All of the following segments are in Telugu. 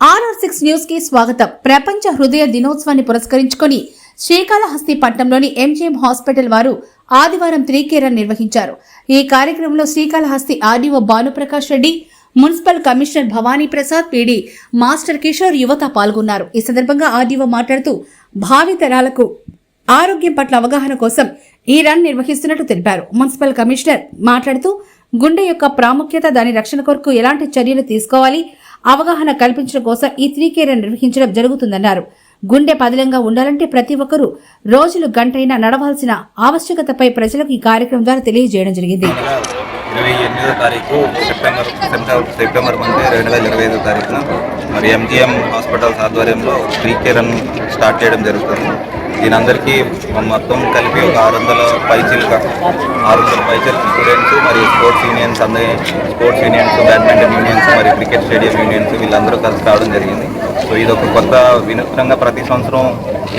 ఆర్ఆర్ సిక్స్ న్యూస్కి స్వాగతం. ప్రపంచ హృదయ దినోత్సవాన్ని పురస్కరించుకొని శ్రీకాళహస్తి పట్టణంలోని ఎంజీఎం హాస్పిటల్ వారు ఆదివారం త్రీకేరన్ నిర్వహించారు. ఈ కార్యక్రమంలో Srikalahasti RDO Bhanuprakash Reddy municipal commissioner Bhavani Prasad PD master Kishore యువత పాల్గొన్నారు. ఈ సందర్భంగా ఆర్డీఓ మాట్లాడుతూ భావితరాలకు ఆరోగ్యం పట్ల అవగాహన కోసం ఈ రన్ నిర్వహిస్తున్నట్టు తెలిపారు. మున్సిపల్ కమిషనర్ మాట్లాడుతూ గుండె యొక్క ప్రాముఖ్యత దాని రక్షణ కొరకు ఎలాంటి చర్యలు తీసుకోవాలి అవగాహన కల్పించడం కోసం ఈ త్రీ నిర్వహించడం జరుగుతుందన్నారు. గుండె పదిలంగా ఉండాలంటే ప్రతి ఒక్కరూ రోజులు గంటైనా నడవాల్సిన ఆవశ్యకతపై ప్రజలకు ఈ కార్యక్రమం ద్వారా తెలియజేయడం జరిగింది. ఇరవై ఎనిమిదో తారీఖు సెప్టెంబర్ సెప్టెంబర్ సెప్టెంబర్ మంత్ రెండు వేల ఇరవై ఐదో తారీఖున మరి ఎంజిఎం హాస్పిటల్స్ ఆధ్వర్యంలో ఫ్రీ కేరన్ స్టార్ట్ చేయడం జరుగుతుంది. దీని అందరికీ మొత్తం కలిపి ఒక ఆరు వందల పైచీలుగా ఆరు వందల పైచీలు స్టూడెంట్స్ మరియు స్పోర్ట్స్ యూనియన్స్ అందరి స్పోర్ట్స్ యూనియన్స్ బ్యాడ్మింటన్ యూనియన్స్ మరి క్రికెట్ స్టేడియం యూనియన్స్ వీళ్ళందరూ కలిసి రావడం జరిగింది. సో ఇది ఒక కొత్త వినూత్నంగా ప్రతి సంవత్సరం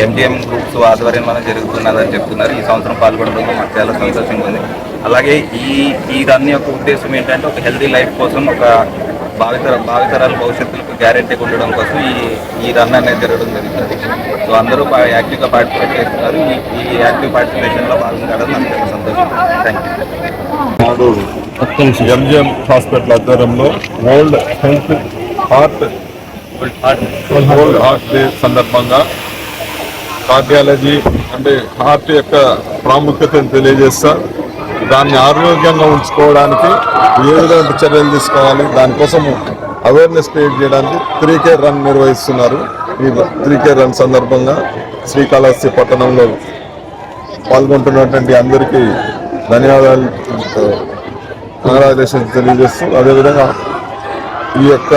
ఎంజిఎం గ్రూప్స్ ఆధ్వర్యంలోనే జరుగుతున్నదని చెప్తున్నారు. ఈ సంవత్సరం పాల్గొనడంలో మాకు చాలా సంతోషంగా ఉంది. అలాగే ఈ ఈ యొక్క ఉద్దేశం ఏంటంటే ఒక హెల్తీ లైఫ్ కోసం ఒక భావితర భావితరాల భవిష్యత్తులకు గ్యారెంటీగా ఉండడం కోసం ఈ ఈ రన్ అనేది జరగడం జరుగుతుంది సో అందరూ యాక్టివ్గా పార్టిసిపేట్ చేస్తున్నారు. ఈ ఈ యాక్టివ్ పార్టిసిపేషన్లో భాగంగా నాకు చాలా సంతోషం. థ్యాంక్ యూ ఎంజిఎం హాస్పిటల్ ఆధ్వర్యంలో world health heart world heart day సందర్భంగా కార్డియాలజీ అంటే హార్ట్ యొక్క ప్రాముఖ్యతను తెలియజేస్తా. దాన్ని ఆరోగ్యంగా ఉంచుకోవడానికి ఏ విధమైన చర్యలు తీసుకోవాలి దానికోసం అవేర్నెస్ క్రియేట్ చేయడానికి త్రీ కేర్ రన్ నిర్వహిస్తున్నారు. ఈ త్రీ కేర్ రన్ సందర్భంగా శ్రీకాళహస్తి పట్టణంలో పాల్గొంటున్నటువంటి అందరికీ ధన్యవాదాలు. కంగ్రాచులేషన్స్ తెలియజేస్తూ అదేవిధంగా ఈ యొక్క